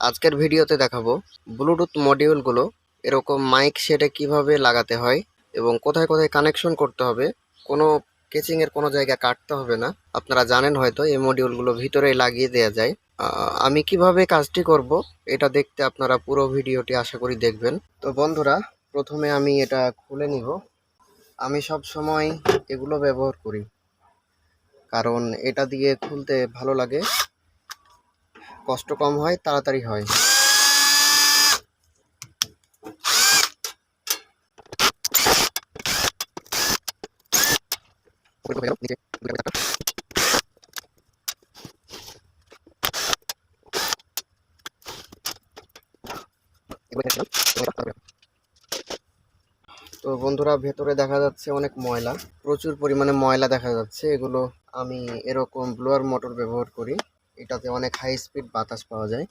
আজকের ভিডিওতে দেখাবো ব্লুটুথ মডিউলগুলো এরকম মাইক সেটে কীভাবে লাগাতে হয় এবং কোথায় কোথায় কানেকশন করতে হবে, কোনো কেচিংয়ের কোনো জায়গা কাটতে হবে না, আপনারা জানেন হয়তো এই মডিউলগুলো ভিতরে লাগিয়ে দেওয়া যায়। আমি কীভাবে কাজটি করব, এটা দেখতে আপনারা পুরো ভিডিওটি আশা করি দেখবেন। তো বন্ধুরা, প্রথমে আমি এটা খুলে নিব। আমি সব সময় এগুলো ব্যবহার করি, কারণ এটা দিয়ে খুলতে ভালো লাগে। কষ্ট কম হয়, তাড়াতাড়ি হয়। তো বন্ধুরা, ভেতরে দেখা যাচ্ছে অনেক ময়লা, প্রচুর পরিমাণে ময়লা দেখা যাচ্ছে। এগুলো আমি এরকম ব্লোয়ার মোটর ব্যবহার করি। এটাতে অনেক হাই স্পিড বাতাস পাওয়া যায়।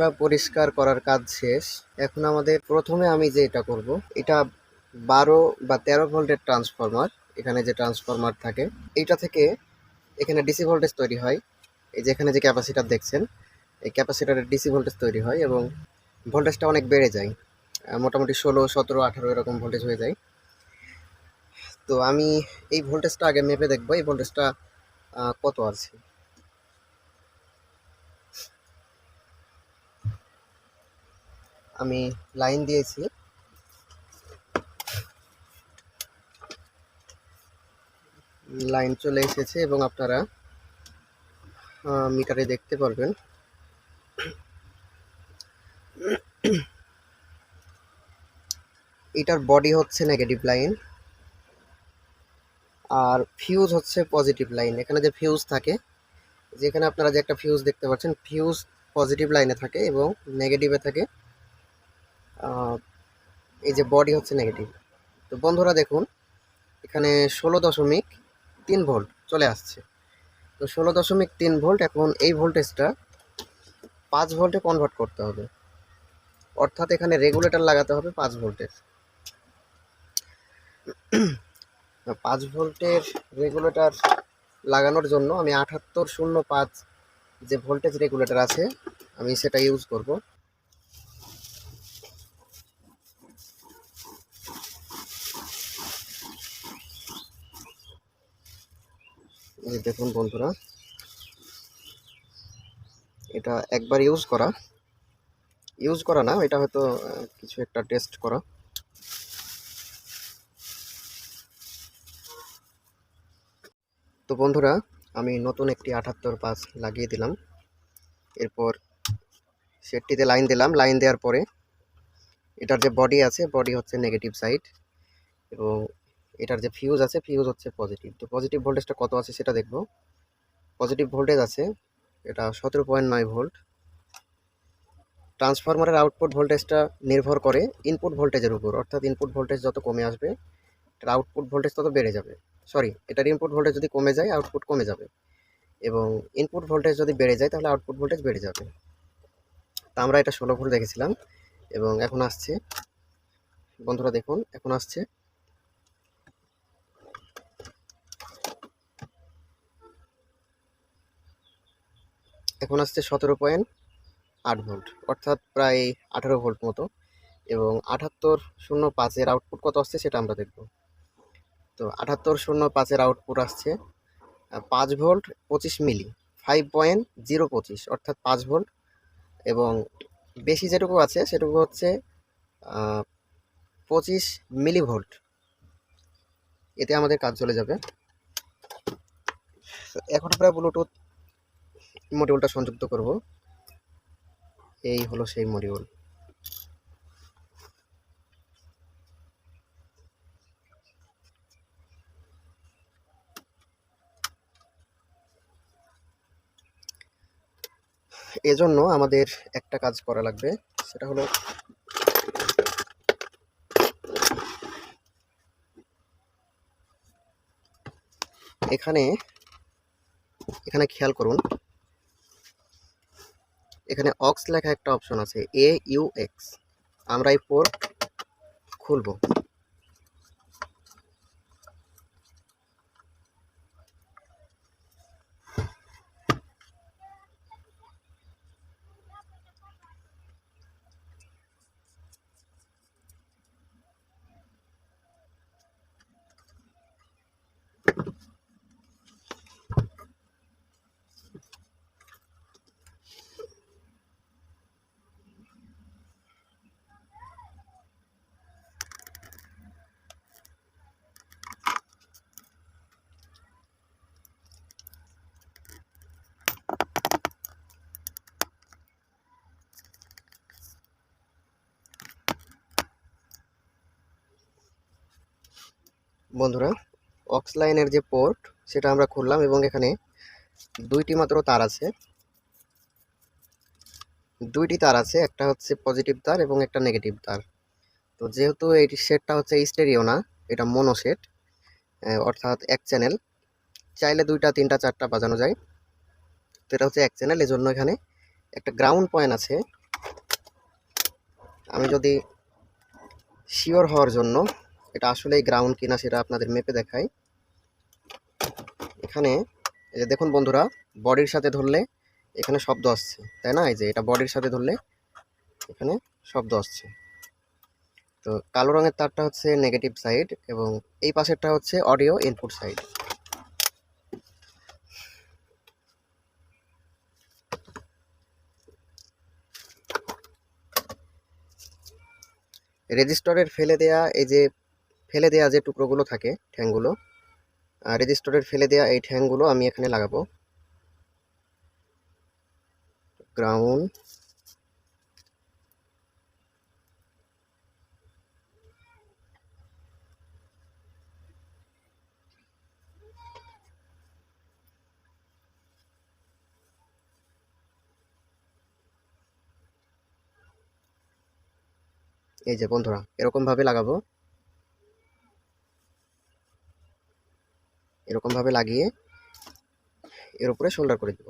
বন্ধুরা পরিষ্কার করার কাজ শেষ। এখন আমাদের প্রথমে আমি যে এটা করব, এটা বারো বা তেরো ভোল্টের ট্রান্সফরমার এখানে যে ট্রান্সফরমার থাকে, এইটা থেকে এখানে ডিসি ভোল্টেজ তৈরি হয়। এই যে এখানে যে ক্যাপাসিটার দেখছেন, এই ক্যাপাসিটারের ডিসি ভোল্টেজ তৈরি হয় এবং ভোল্টেজটা অনেক বেড়ে যায়। মোটামুটি ষোলো, সতেরো, আঠারো এরকম ভোল্টেজ হয়ে যায়। তো আমি এই ভোল্টেজটা আগে মেপে দেখব, এই ভোল্টেজটা কত আছে? আমি লাইন দিয়েছি। লাইন চলে এসেছে এবং আপনারা মিটারে দেখতে পারবেন। এটার বডি হচ্ছে নেগেটিভ লাইন আর ফিউজ হচ্ছে পজিটিভ লাইন এখানে যে ফিউজ থাকে, যেখানে আপনারা যে একটা ফিউজ দেখতে পাচ্ছেন ফিউজ পজিটিভ লাইনে থাকে এবং নেগেটিভে থাকে। এই যে বডি হচ্ছে নেগেটিভ তো বন্ধুরা দেখুন, এখানে ষোলো দশমিক তিন ভোল্ট চলে আসছে। তো ষোলো দশমিক তিন ভোল্ট এখন এই ভোল্টেজটা পাঁচ ভোল্টে কনভার্ট করতে হবে। অর্থাৎ এখানে রেগুলেটর লাগাতে হবে পাঁচ ভোল্টের পাঁচ ভোল্টের রেগুলেটর লাগানোর জন্য আমি আঠাত্তর শূন্য পাঁচ যে ভোল্টেজ রেগুলেটর আছে, আমি সেটা ইউজ করব। দেখুন বন্ধুরা। এটা একবার ইউজ করা। ইউজ করা না, এটা হয়তো কিছু একটা টেস্ট করা। তো বন্ধুরা, আমি নতুন একটি আঠাত্তর পাঁচ লাগিয়ে দিলাম। এরপর সেটটিতে লাইন দিলাম। লাইন দেওয়ার পরে এটার যে বডি আছে বডি হচ্ছে নেগেটিভ সাইড এবং এটার যে ফিউজ আছে ফিউজ হচ্ছে পজিটিভ তো পজিটিভ ভোল্টেজটা কত আছে সেটা দেখব। পজিটিভ ভোল্টেজ আছে, এটা সতেরো পয়েন্ট নয় ভোল্ট ট্রান্সফরমারের আউটপুট ভোল্টেজটা নির্ভর করে ইনপুট ভোল্টেজের উপর। অর্থাৎ ইনপুট ভোল্টেজ যত কমে আসবে, এটার আউটপুট ভোল্টেজ তত বেড়ে যাবে। সরি এটার ইনপুট ভোল্টেজ যদি কমে যায় আউটপুট কমে যাবে। এবং ইনপুট ভোল্টেজ যদি বেড়ে যায়, তাহলে আউটপুট ভোল্টেজ বেড়ে যাবে। তা আমরা এটা ষোলো ভোল্ট দেখেছিলাম, এবং এখন আসছে। বন্ধুরা দেখুন, এখন আসছে। এখন আসছে সতেরো পয়েন্ট আট ভোল্ট, অর্থাৎ প্রায় আঠারো ভোল্ট মতো। এবং আটাত্তর শূন্য পাঁচের আউটপুট কত আসছে সেটা আমরা দেখব। তো আটাত্তর শূন্য পাঁচের আউটপুট আসছে পাঁচ ভোল্ট পঁচিশ মিলি ফাইভ পয়েন্ট জিরো পঁচিশ, অর্থাৎ পাঁচ ভোল্ট। এবং বেশি যেটুকু আছে সেটুকু হচ্ছে পঁচিশ মিলি ভোল্ট এতে আমাদের কাজ চলে যাবে। এখন আমরা ব্লুটুথ মডিউলটা সংযুক্ত করব। এই হলো সেই মডিউল এজন্য আমাদের একটা কাজ করা লাগবে, সেটা হলো এখানে এখানে খেয়াল করুন এখানে অক্স লেখা একটা অপশন আছে এ ইউ এক্স আমরা এই পোর্ট খুলবো। বন্ধুরা অক্স লাইনের যে পোর্ট, সেটা আমরা খুললাম এবং এখানে দুইটি মাত্র তার আছে। দুইটি তার আছে, একটা হচ্ছে পজিটিভ তার এবং একটা নেগেটিভ তার। তো যেহেতু এই সেটটা হচ্ছে স্টেরিও না, এটা মনো সেট অর্থাৎ এক চ্যানেল, চাইলে দুইটা, তিনটা, চারটা বাজানো যায়। তো এটা হচ্ছে এক চ্যানেল, এজন্য এখানে একটা গ্রাউন্ড পয়েন্ট আছে। আমি যদি শিওর হওয়ার জন্য এটা আসলেই গ্রাউন্ড কিনা সেটা আপনাদের মেপে দেখাই। এখানে, এই যে দেখুন বন্ধুরা বডির সাথে ধরলে এখানে শব্দ আসছে, তাই না? এই যে এটা বডির সাথে ধরলে এখানে শব্দ আসছে। তো কালো রঙের তারটা হচ্ছে নেগেটিভ সাইড এবং এই পাশেরটা হচ্ছে অডিও ইনপুট সাইড রেজিস্টরের ফেলে দেয়া, এই যে ফেলে দেয়া যে টুকরোগুলো থাকে ঠ্যাংগুলো রেজিস্টরের ফেলে দেয়া এই ঠ্যাংগুলো আমি এখানে লাগাবো। গ্রাউন্ড এই যে বন্ধুরা এরকম ভাবে লাগাবো। এরকম ভাবে লাগিয়ে এর উপরে শোল্ডার করে দেব।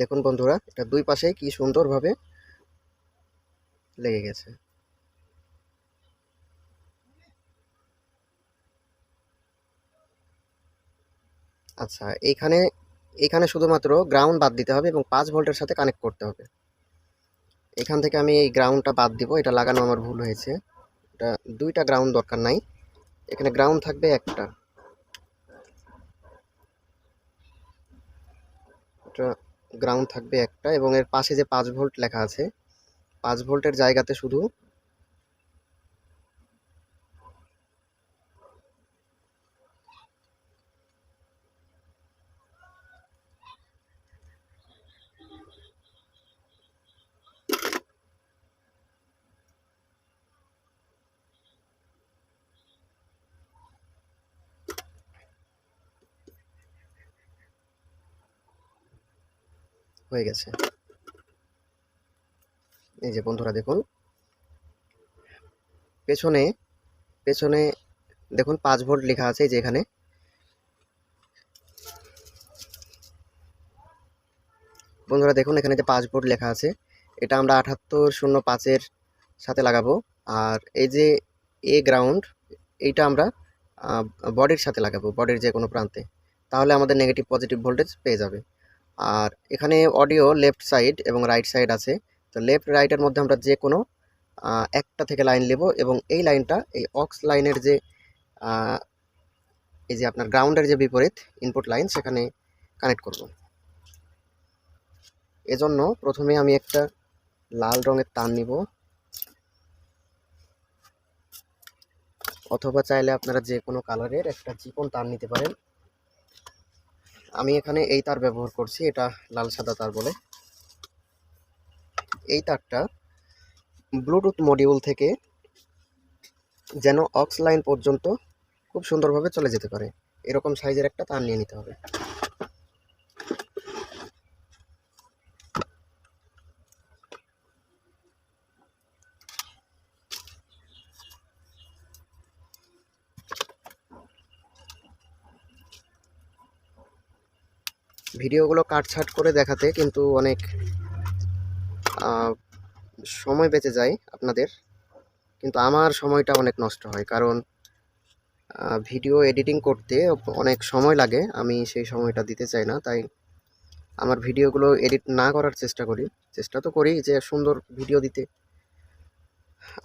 দেখুন বন্ধুরা, এটা দুই পাশে কি সুন্দরভাবে লেগে গেছে। আচ্ছা এইখানে এইখানে শুধুমাত্র গ্রাউন্ড বাদ দিতে হবে এবং পাঁচ ভোল্টের সাথে কানেক্ট করতে হবে। এখান থেকে আমি এই গ্রাউন্ডটা বাদ দিব, এটা লাগানো আমার ভুল হয়েছে। এটা দুইটা গ্রাউন্ড দরকার নাই। এখানে গ্রাউন্ড থাকবে একটা। এটা গ্রাউন্ড থাকবে একটা এবং এর পাশে যে পাঁচ ভোল্ট লেখা আছে, পাঁচ ভোল্টের জায়গাতে শুধু হয়ে গেছে। এই যে বন্ধুরা দেখুন। পেছনে পেছনে দেখুন পাঁচ ভোল্ট লেখা আছে এই যে এখানে। বন্ধুরা দেখুন, এখানে যে পাঁচ ভোল্ট লেখা আছে, এটা আমরা আঠাত্তর শূন্য পাঁচের সাথে লাগাবো। আর এই যে এ গ্রাউন্ড, এইটা আমরা বডির সাথে লাগাবো, বডির যে কোনো প্রান্তে। তাহলে আমাদের নেগেটিভ পজিটিভ ভোল্টেজ পেয়ে যাবে। আর এখানে অডিও লেফট সাইড এবং রাইট সাইড আছে। তো লেফট রাইটের মধ্যে আমরা যে কোনো একটা থেকে লাইন নেব এবং এই লাইনটা এই অক্স লাইনের যে এই যে আপনার গ্রাউন্ডের যে বিপরীত ইনপুট লাইন সেখানে কানেক্ট করব। এজন্য প্রথমে আমি একটা লাল রঙের তার নিব। অথবা চাইলে আপনারা যে কোনো কালারের একটা চিকন তার নিতে পারেন। আমি এখানে এই তার ব্যবহার করছি, এটা লাল সাদা তার বলে। এই তারটা ব্লুটুথ মডিউল থেকে যেন অক্স লাইন পর্যন্ত খুব সুন্দরভাবে চলে যেতে পারে। এরকম সাইজের একটা তার নিয়ে নিতে হবে। ভিডিওগুলো কাটছাট করে দেখাতে কিন্তু অনেক সময় বেঁচে যায় আপনাদের। কিন্তু আমার সময়টা অনেক নষ্ট হয় কারণ ভিডিও এডিটিং করতে অনেক সময় লাগে। আমি সেই সময়টা দিতে চাই না, তাই আমার ভিডিওগুলো এডিট না করার চেষ্টা করি। চেষ্টা তো করি যে সুন্দর ভিডিও দিতে।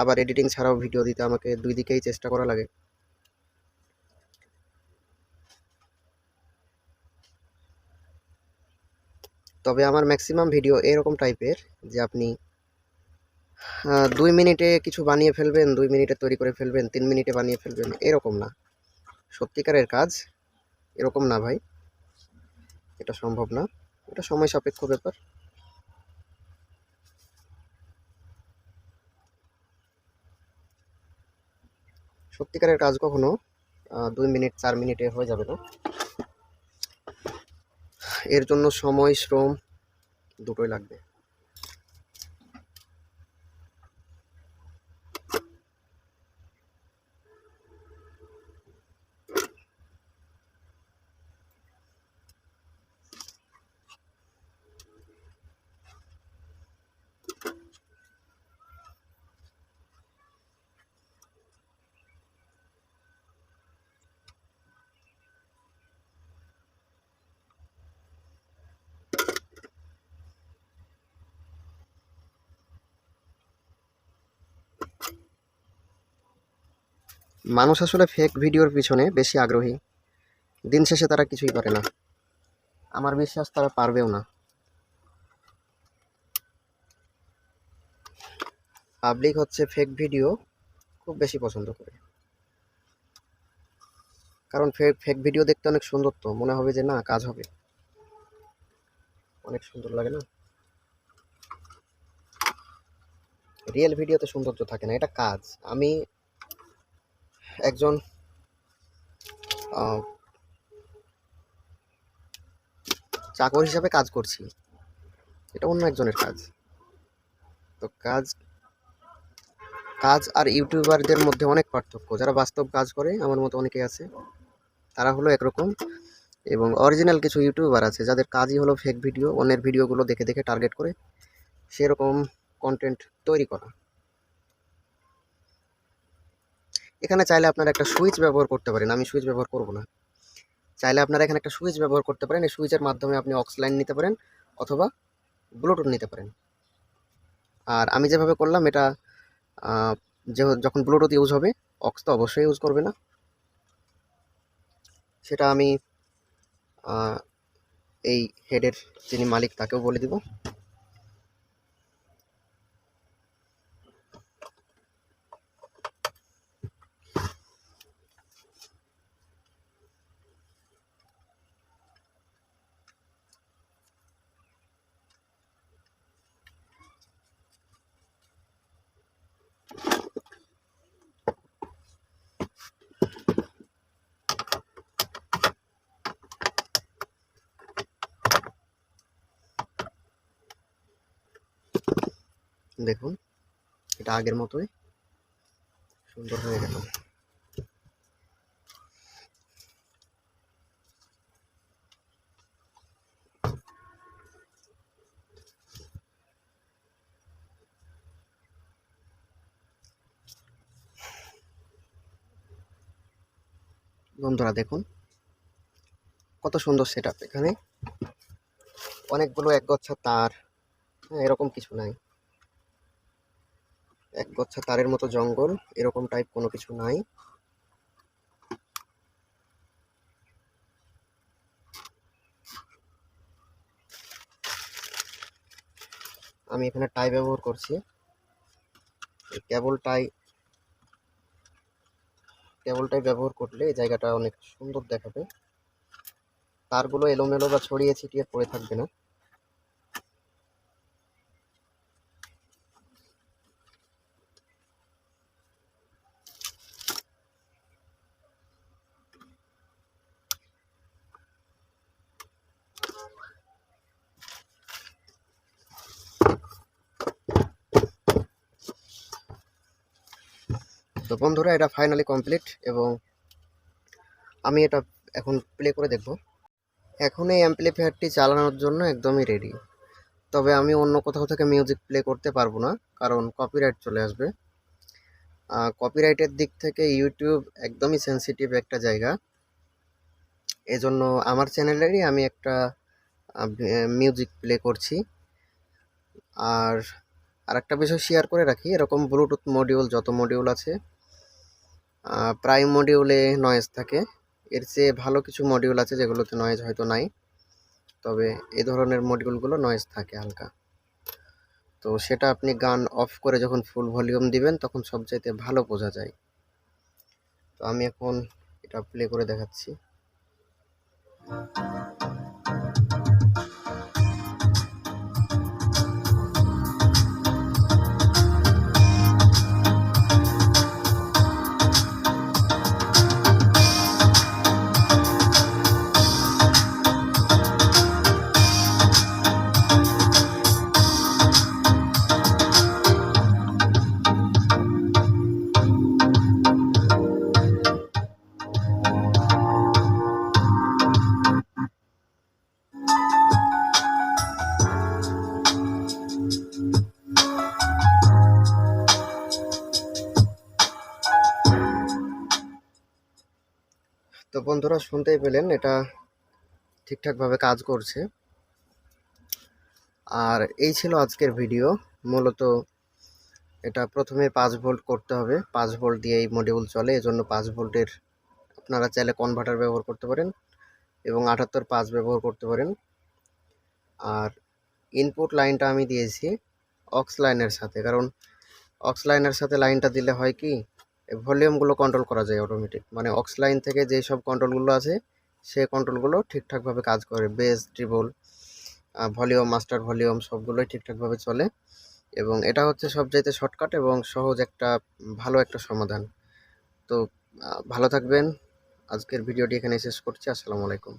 আবার এডিটিং ছাড়াও ভিডিও দিতে আমাকে দুই দিকেই চেষ্টা করা লাগে। তবে আমার ম্যাক্সিমাম ভিডিও এরকম টাইপের যে আপনি দুই মিনিটে কিছু বানিয়ে ফেলবেন, দুই মিনিটে তৈরি করে ফেলবেন, তিন মিনিটে বানিয়ে ফেলবেন, এরকম না। সত্যিকারের কাজ, এরকম না ভাই। এটা সম্ভব না। এটা সময় সাপেক্ষ ব্যাপার। সত্যিকারের কাজ কখনো দুই মিনিট, চার মিনিটে হয়ে যাবে না। এর জন্য সময় শ্রম দুটোই লাগবে। মানুষ আসলে ফেক ভিডিওর পিছনে বেশি আগ্রহী। দিন শেষে তারা কিছুই করে না। আমার বিশ্বাস, তারা পারবেও না। পাবলিক হচ্ছে ফেক ভিডিও খুব বেশি পছন্দ করে। কারণ ফেক ফেক ভিডিও দেখতে অনেক সুন্দর তো। মনে হবে যে না, কাজ হবে। অনেক সুন্দর লাগে না? রিয়েল ভিডিওতে সৌন্দর্য থাকে না। এটা কাজ। আমি একজন চাকর হিসাবে কাজ করছি। এটা অন্য একজনের কাজ। তো কাজ কাজ আর ইউটিউবারদের মধ্যে অনেক পার্থক্য। যারা বাস্তব কাজ করে, আমার মতো অনেকে আছে, তারা হলো একরকম। এবং অরিজিনাল কিছু ইউটিউবার আছে, যাদের কাজই হলো ফেক ভিডিও অন্যের ভিডিওগুলো দেখে দেখে টার্গেট করে, সেরকম কন্টেন্ট তৈরি করা। এখানে চাইলে আপনারা একটা সুইচ ব্যবহার করতে পারেন। আমি সুইচ ব্যবহার করব না। চাইলে আপনারা এখানে একটা সুইচ ব্যবহার করতে পারেন। এই সুইচের মাধ্যমে আপনি অক্স লাইন নিতে পারেন অথবা ব্লুটুথ নিতে পারেন। আর আমি যেভাবে করলাম, এটা যে যখন ব্লুটুথ ইউজ হবে, অক্স তো অবশ্যই ইউজ করবে না। সেটা আমি এই হেডের যিনি মালিক, তাকেও বলে দিব। দেখুন, এটা আগের মতোই। সুন্দর হয়ে গেল। বন্ধুরা, দেখুন, কত সুন্দর সেট এখানে। অনেকগুলো একগচ্ছা তার হ্যাঁ এরকম কিছু নাই। এক গচ্ছা তারের মতো জঙ্গল, এরকম টাইপ কোনো কিছু নাই। আমি এখানে টাই ব্যবহার করছি। কেবল টাই কেবলটাই ব্যবহার করলে এই জায়গাটা অনেক সুন্দর দেখাবে। তারগুলো এলোমেলো বা ছড়িয়ে ছিটিয়ে পড়ে থাকবে না। বন্ধুরা, এটা ফাইনালি কমপ্লিট এবং আমি এটা এখন প্লে করে দেখব। এখন এই অ্যাম্পলিফায়ারটি চালানোর জন্য একদমই রেডি তবে আমি অন্য কোথাও থেকে মিউজিক প্লে করতে পারব না, কারণ কপিরাইট চলে আসবে। কপিরাইটের দিক থেকে ইউটিউব একদমই সেন্সিটিভ একটা জায়গা। এজন্য আমার চ্যানেলেরই আমি একটা মিউজিক প্লে করছি। আর আরেকটা বিষয় শেয়ার করে রাখি, এরকম ব্লুটুথ মডিউল যত মডিউল আছে প্রায় মডিউলে নয়েজ থাকে। এর চেয়ে ভালো কিছু মডিউল আছে যেগুলোতে নয়েজ হয়তো নাই। তবে এ ধরনের মডিউলগুলো নয়েজ থাকে হালকা। তো সেটা আপনি গান অফ করে যখন ফুল ভলিউম দিবেন, তখন সবচাইতে ভালো বোঝা যায়। তো আমি এখন এটা প্লে করে দেখাচ্ছি। বন্ধুরা শুনতেই পেলেন, এটা ঠিকঠাকভাবে কাজ করছে। আর এই ছিল আজকের ভিডিও। মূলত এটা প্রথমে পাঁচ ভোল্ট করতে হবে। পাঁচ ভোল্ট দিয়ে এই মডিউল চলে, এজন্য পাঁচ ভোল্টের আপনারা চাইলে কনভার্টার ব্যবহার করতে পারেন এবং আটাত্তর পাঁচ ব্যবহার করতে পারেন। আর ইনপুট লাইনটা আমি দিয়েছি অক্স লাইনের সাথে, কারণ অক্স লাইনের সাথে লাইনটা দিলে হয় কি ভলিউমগুলো কন্ট্রোল করা যায় অটোমেটিক মানে অক্স লাইন থেকে যেই সব কন্ট্রোলগুলো আছে, সেই কন্ট্রোলগুলো ঠিকঠাকভাবে কাজ করে। Bass treble volume master volume সবগুলোই ঠিকঠাকভাবে চলে। এবং এটা হচ্ছে সবচাইতে শর্টকাট এবং সহজ একটা, ভালো একটা সমাধান। তো ভালো থাকবেন। আজকের ভিডিওটি এখানে শেষ করছি। আসসালামু আলাইকুম।